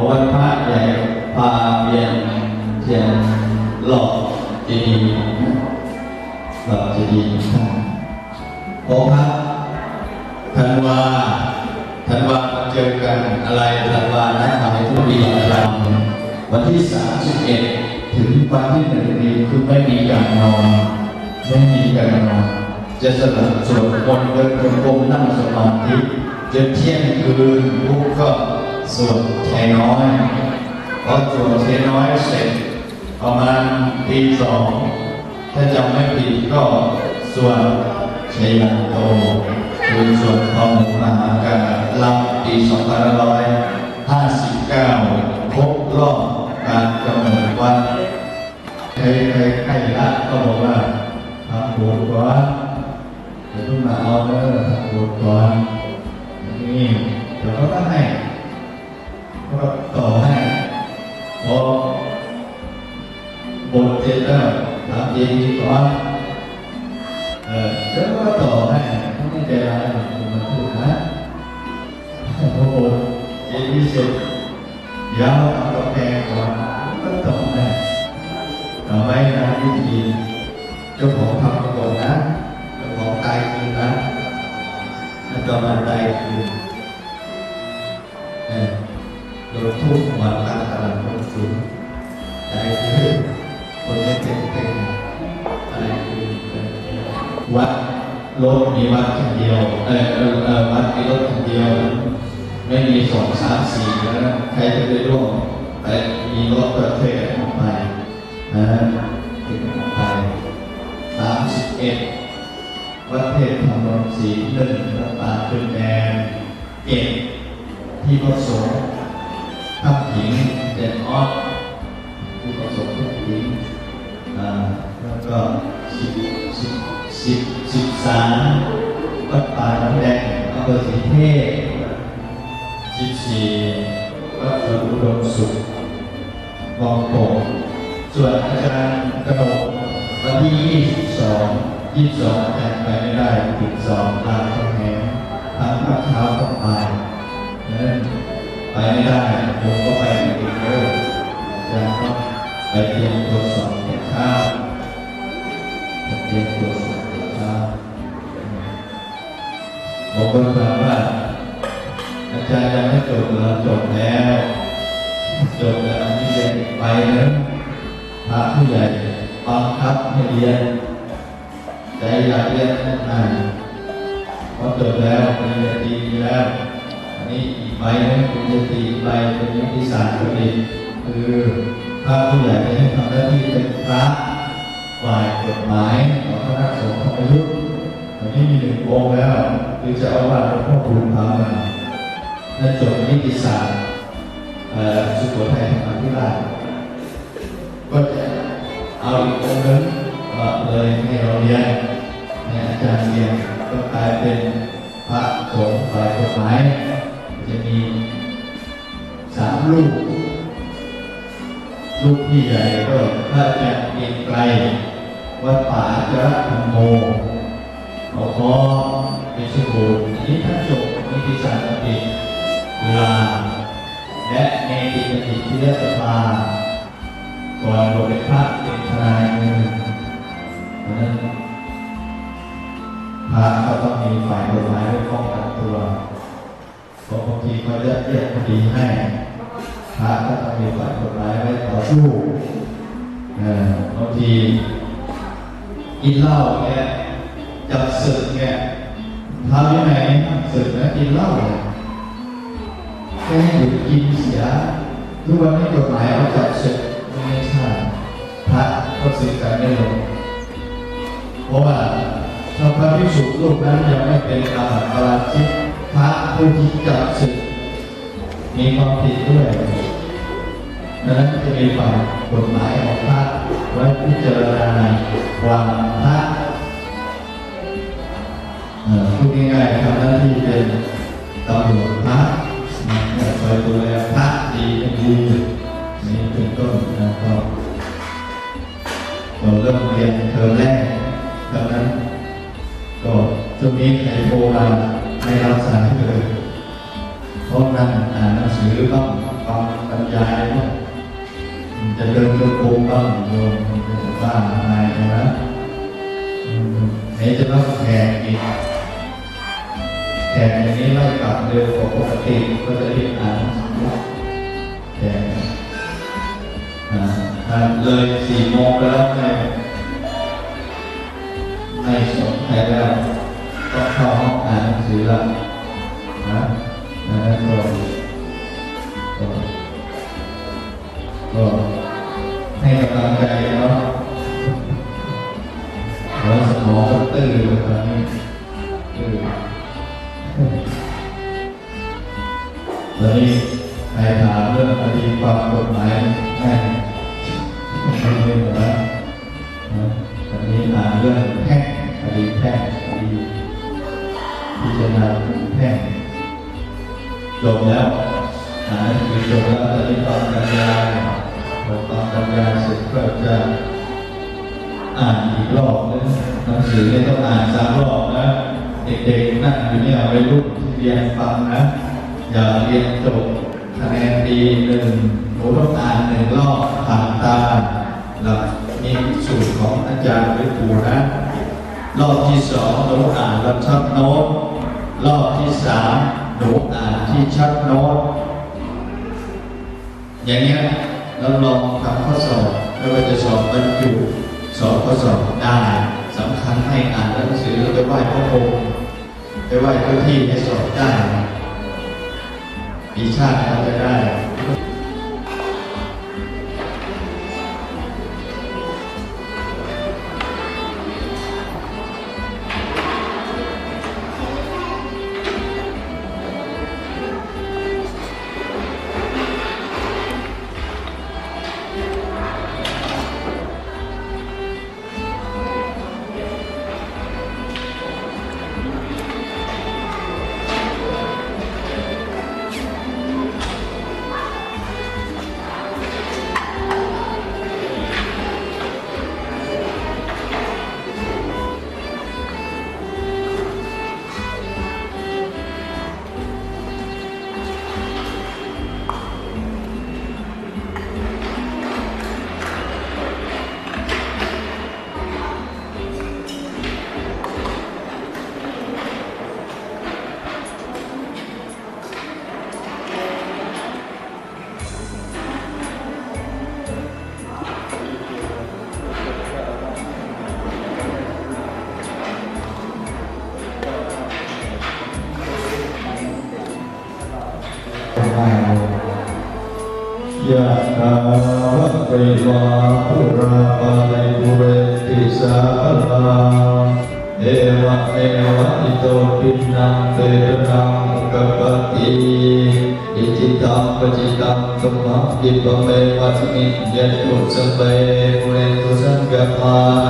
ราะวันพระใหญ่พาเวียนเทียนหลอกเจดีย์หลอกเจดีย์ท่านพอพระธันวาธันวาเจอกันอะไรธันวานะขายทุกปีอะไรวันที่31ถึงวันที่หนึ่งนี้คือไม่มีการนอนไม่มีการนอนจะสลับสวดมนต์เดินจงกรมนั่งสมาธิจนเที่ยงคืนปุ๊บก็ สวดแช่น้อยพอสวดแช่น้อยเสร็จประมาณตีสองถ้าจำไม่ผิดก็สวดชัยยันโตคือสวดพรหมหาการลำปี2559ครบรอบการกำหนดวันเคยเคยใครละก็บอกว่าทำบุญก่อนเดี๋ยวต้องมาเอาเด้อทำบุญก่อนนี่เดี๋ยวเขาก็ให้ ต่อให้พอบทเสร็จแล้วทำดีก่อนเออเดี๋ยวก็ต่อให้ถ้าไม่ใจร้ายคุณมาพูดนะโอ้โหเจดีย์สุดเดี๋ยวเอากาแฟก่อนก็ต่อให้ต่อไปนะวิธีเจ้าของทำก่อนนะเจ้าของตายคืนนะแล้วก็มาตายคืนเออ โดนทุกวันละตลาดคนสูงตายคืนคนไม่เป็นเป็นตายคืนวัดรถมีวัดแค่เดียวเออเออเอวัดมีรถแค่เดียว ไม่มีสองสามสี่แล้วนะใครจะไปร่วมแต่มีรถประเภทออกไปนะถึงไปสามสิบเอ็ดวัดเทพธรรมรงศรีหนึ่งพระปาเป็นแดนเจ็ดที่ประสงค์ หญิงเจ็ดออดผู้ประสงค์ทับหญิงอ่าแล้วก็สิบสิบสิบสิบสามวัดป่าน้ำแดงอำเภอศรีเทพสิบสี่วัดสวนอุดมสุขมองโปงส่วนอาจารย์กระโดดวันที่22 22อาจารย์ไปไม่ได้ติดสองตามคำแหงทางภาคเช้าต้องไปนั้น ไปไม่ได้ผมก็ไปไม่ถึงเลยอาจารย์ก็ไปเตรียมตัวสอบแต่เช้าเตรียมตัวสอบแต่เช้าผมก็ถามว่าอาจารย์ยังไม่จบเหรอจบแล้วจบแล้วนี่เรียนไปนะพระผู้ใหญ่บังคับให้เรียนใจอยากเรียนอ่านพอจบแล้วปริญญาตรีแล้ว นี้อีกใบนึงปริญญาตรีอีกใบเป็นนิติศาสตร์ก็ดีคือพระผู้ใหญ่จะให้ทำหน้าที่เป็นพระฝ่ายกฎหมายของคณะสงฆ์ของอายุตอนนี้มีหนึ่งองค์แล้วคือจะเอาว่าหลวงพ่อคุณทำมาและจบนิติศาสตร์สุโขทัยธรรมาธิราชก็จะเอาอีกองค์นึงก็เลยให้เราเรียนให้อาจารย์เรียนก็กลายเป็นพระสงฆ์ฝ่ายกฎหมาย จะมีสามลูก ลูกที่ใหญ่ก็พระอาจารย์เกียรติไกรวัดป่าจระธรรมโมขอขอเป็นสุขทัยนี้ท่านจบนิติศาสตร์อังกฤษจุฬาและในติปฏิทินสภาก่อนบวชเป็นพระเป็นทนายมือเพราะฉะนั้นพระก็ต้องมีฝ่ายกฎหมายไว้ป้องกันตัว พราะบางทีเขาเลือกเรียกคดีให้พระก็ต้องมีฝ่ายกฎหมายไว้ต่อสู้บางทีกินเหล้าเนี่ยจับศึกเนี่ยทำยังไงศึกนะกินเหล้าเนี่ยแค่หยุดกินเสียทุกวันนี้กฎหมายเอาจับศึกไม่ใช่พระก็สึกกันไม่ลงเพราะว่าถ้าพระภิกษุรูปนั้นยังไม่เป็นอาบัติปราชิก พระผู้ที่จับศึกมีความผิดด้วยดังนั้นจะมีฝ่ายกฎหมายของพระไว้พิจารณาวามพระ ให้กำลังใจเนาะแล้วสมองก็ตื้อเลยตอนนี้ตื้อตอนนี้ใครถามเรื่องคดีความกฎหมายแม่ไม่เรื่องนะนะตอนนี้อ่านเรื่องแพ่งคดีแพ่งคดีพิจารณาแพ่งจบแล้วอ่าคือจบแล้วตอนนี้ตอนกันยา พอตอนกันยาเสร็จก็จะอ่านอีกรอบนึงหนังสือเนี่ยต้องอ่านสามรอบนะ เด็กๆนั่งอยู่เนี่ยวัยรุ่นที่เรียนฟังนะ อย่าเรียนจบคะแนนดีหนึ่งหนูต้องอ่านหนึ่งรอบผ่านตาหลักมีสูตรของอาจารย์ไปปูนะ รอบที่สองหนูอ่านล้วชัดโน้ตรอบที่สามหนูอ่านที่ชัดโน้ตอย่างเงี้ย แล้วลองทำข้อสอบไม่ว่าจะสอบบรรจุสอบข้อสอบได้สำคัญให้อ่านหนังสือแล้วไปไหว้พระพรหมไปไหว้เจ้าที่ให้สอบได้ปีชาติเราจะได้ สั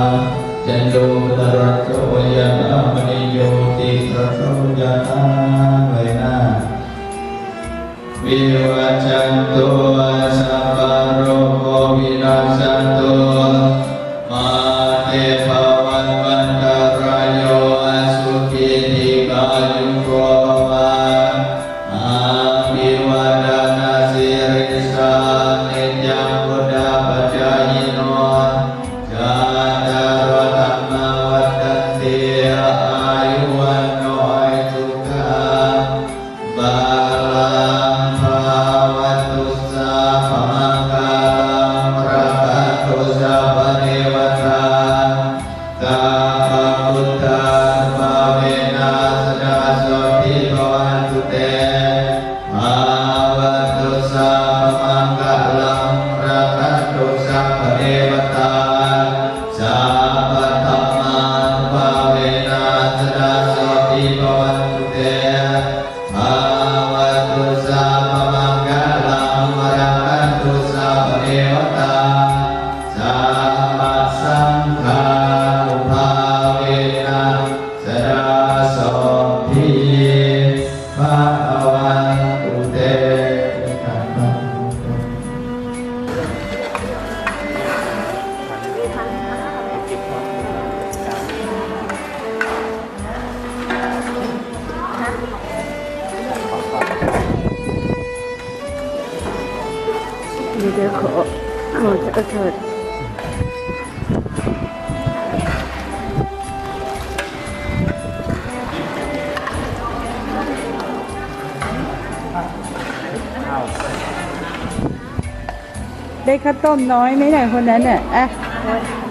ได้ข้าวต้มน้อยไหมเนี่ยคนนั้นเนี่ยอะ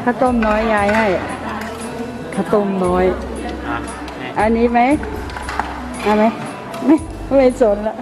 ข้าวต้มน้อยยายให้ข้าวต้มน้อย อันนี้ไหมเอาไหมไม่ไม่สนละ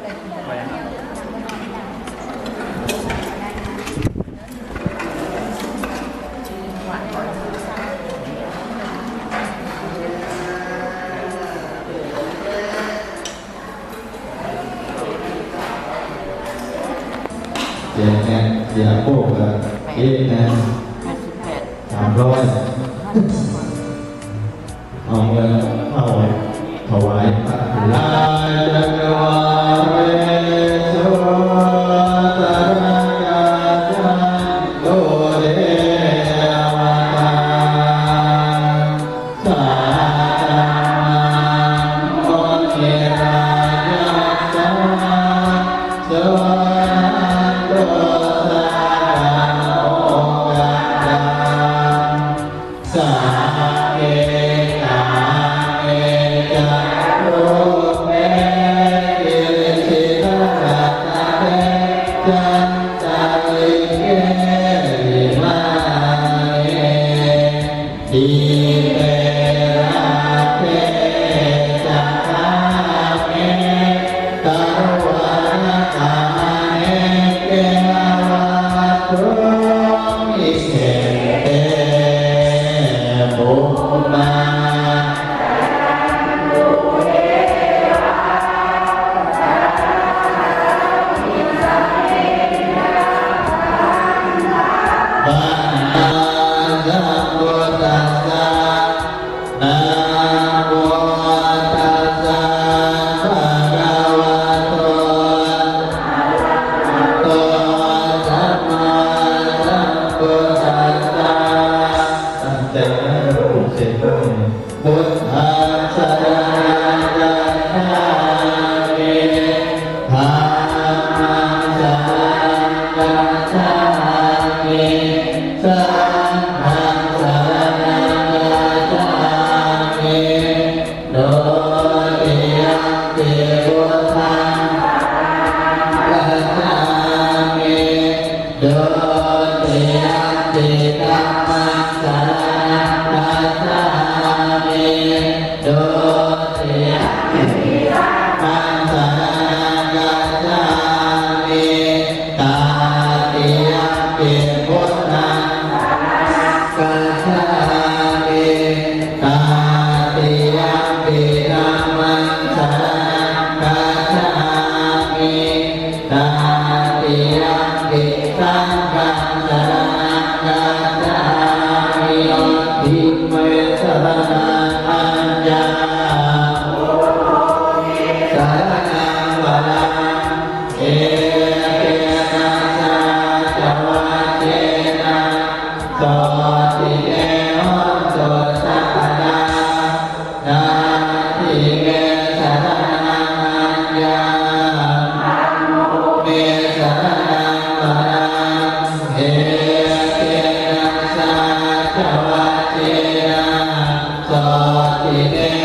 จิเต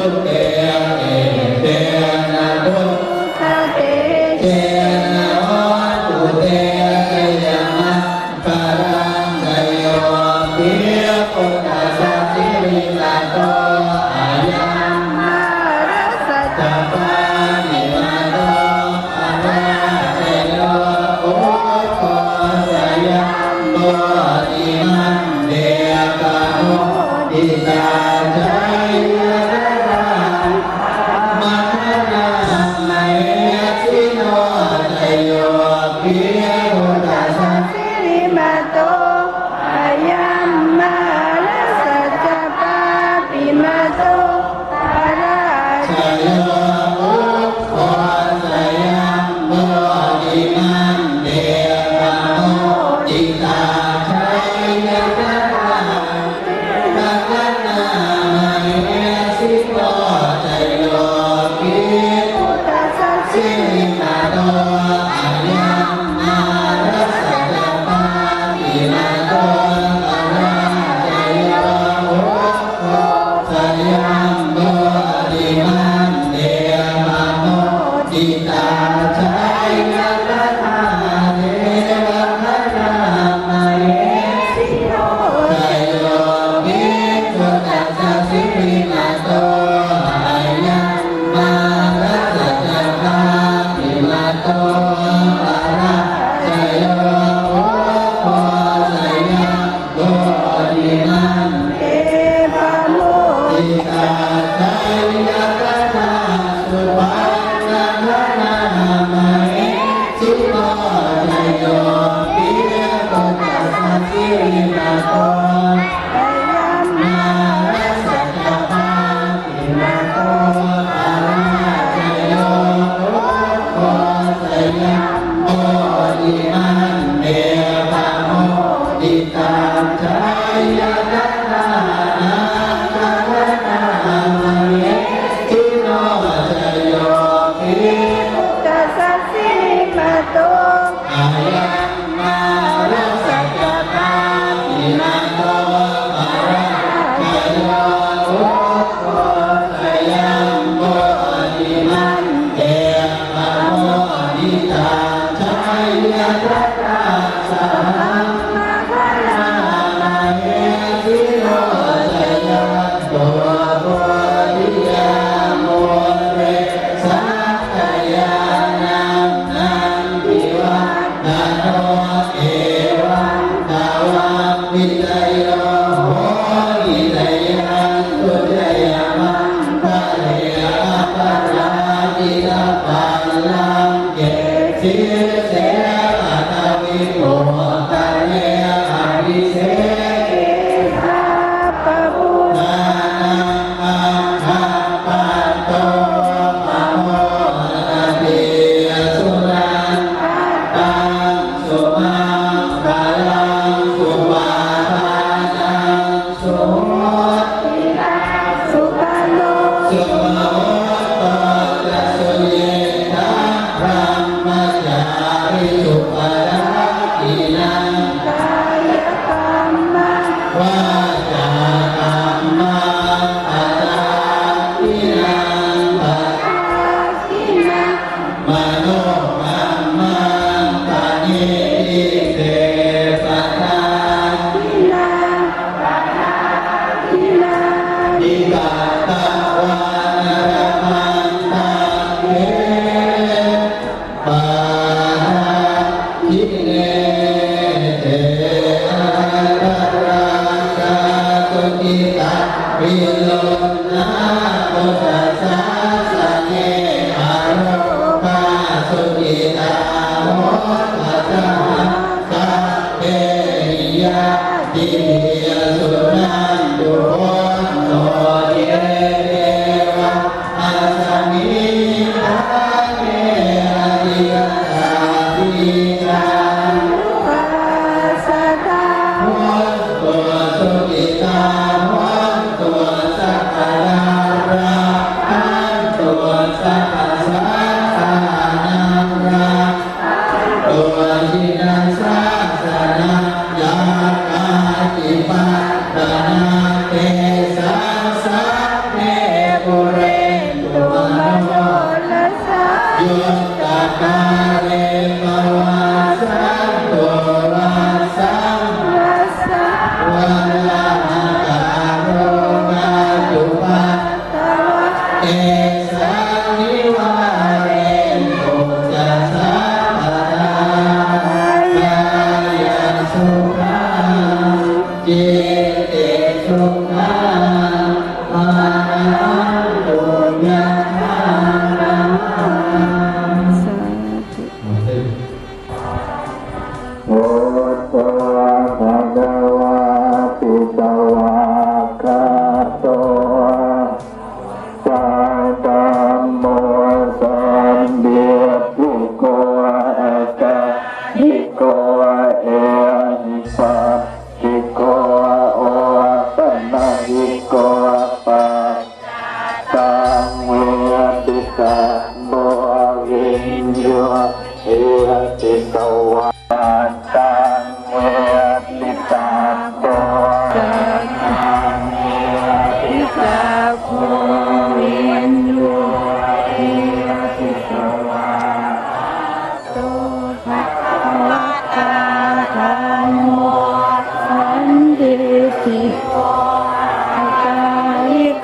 วันตุเตเโ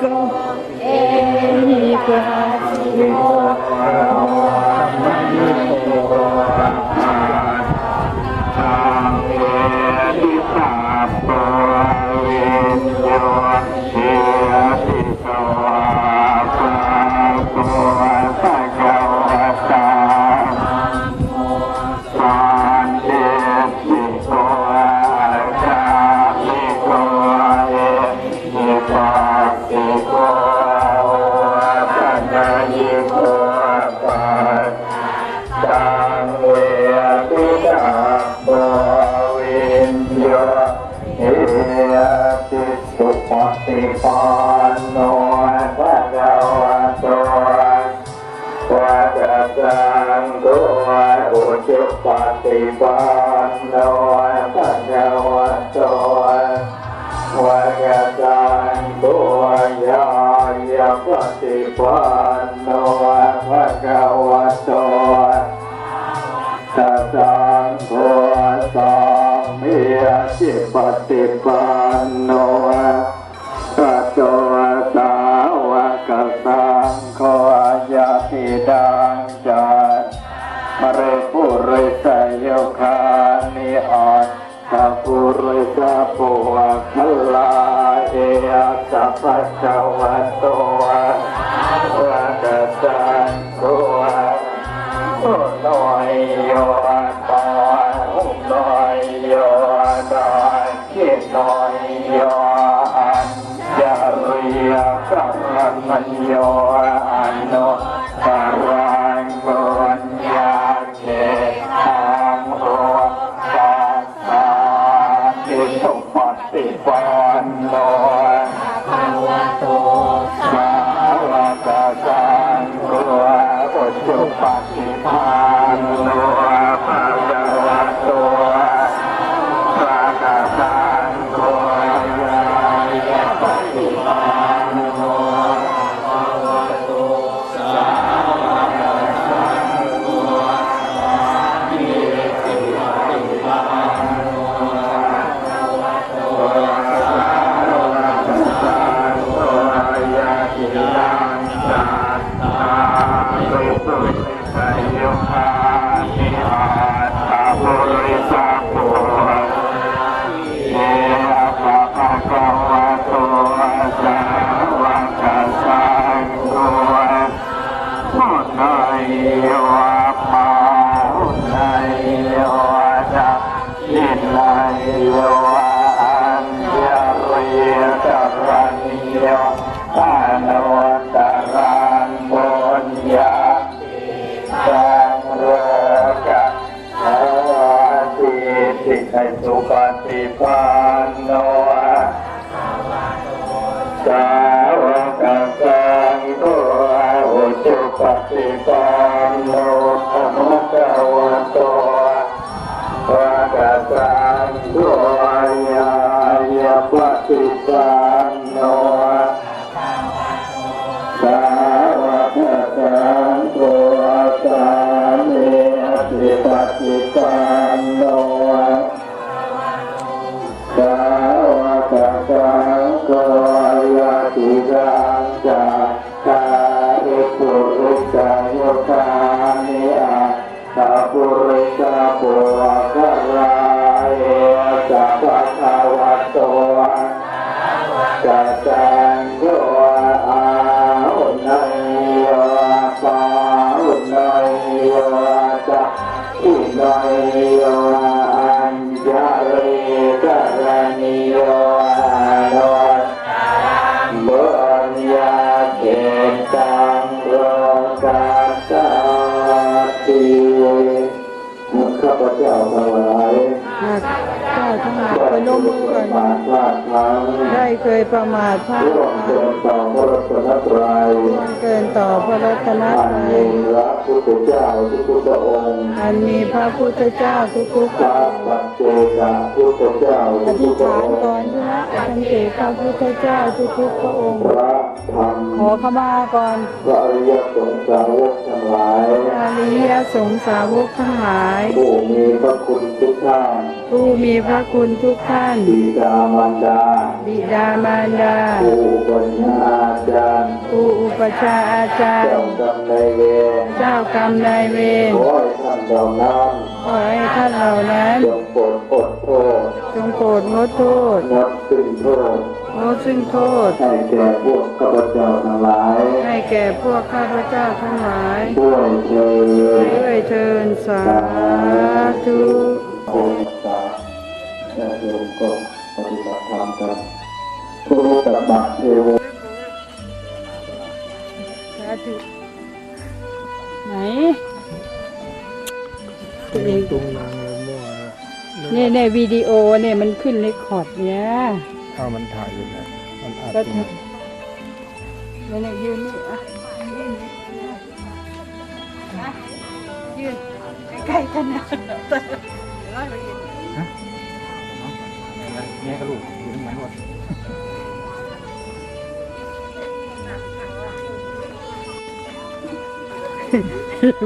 Nicol, Nicol. ปฏิปันโนภะคะวะโตสัสังโฆสัมิยสิปฏิปันโนภะโตสาวะกสังโฆยะติดังจันมรปุริสยคานิอัตถปุริสปุวะคลาเอสัพพะวัตโต โยอนุตรังบุญญาเกตังโอกัสสาติสุปฏิปันโนภาวะตสาวกสังโฆอุจุปั Yeah. กวโตวะคะสังโฆยายาปฏิปันโนสาวกสังโฆสามีติปฏิปัน ยประมาทพลาดร่วมพลั้เดิงนต่อพระรัตนตรัย ต่อพระรัตนอันตรัมียพระพุทธเจ้าทุกพระองค์ อันมีพระพุทธเจ้าทุกๆพพระระองค์ปัจเจกพุทธเจ้าอทุธิษกพระฐานองค์ก่อนใช่ไหมสังเกตพระพุทธเจ้าทุกๆพระองค์ พระธรรมขอขมาก่อนพระอริยสงฆ์สาวกทั้งหลายอริยสงฆ์สาวกทั้งหลายผู้มีพระคุณทุกท่านผู้มีพระคุณทุกท่านบิดามารดาบิดามารดาผู้ปัญญาอาจารย์ผู้อุปชฌาย์อาจารเจ้าย์กรรมนายเวรเจ้ากรรมนายเวรขอให้ท่านเหล่านั้นขอให้ท่านเหล่านั้นจงโปรดอดโทษจงโปรดงดโทษงดสิ้นโทษงดซึ่งโทษ ให้แก่พวกข้าพเจ้าทั้งหลาย ให้แก่พวกข้าพเจ้าทั้งหลายด้วยเถิดด้วยเทินสาธุโอสาญาติโยมก็ปฏิบัติธรรมกันผู้ตบะเทโวสาธุไหน ตัวเองตรงนางเลยมั่วนะเนี่ยในวิดีโอเนี่ยมันขึ้นเรคคอร์ดเนี่ยถ้ามันถ่ายอยู่นะมันอัดก็อยู่ทำแล้วเนี่ยยืนนี่อะยืนนะยืนใกล้ๆกันนะแง่กระลูกอยู่ตรง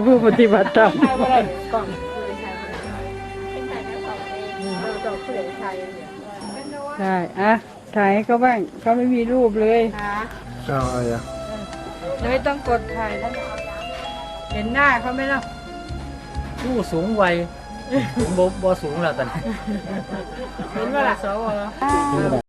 ผู้ปฏิบัติธรรมได้อะถ่ายให้เขาบ้างเขาไม่มีรูปเลยเอาอะไรอะไม่ต้องกดถ่ายแล้วเห็นหน้าเขาไหมล่ะผู้สูงวัยผมบ่บ่สูงแล้วตอนนี้เห็นว่าล่ะสว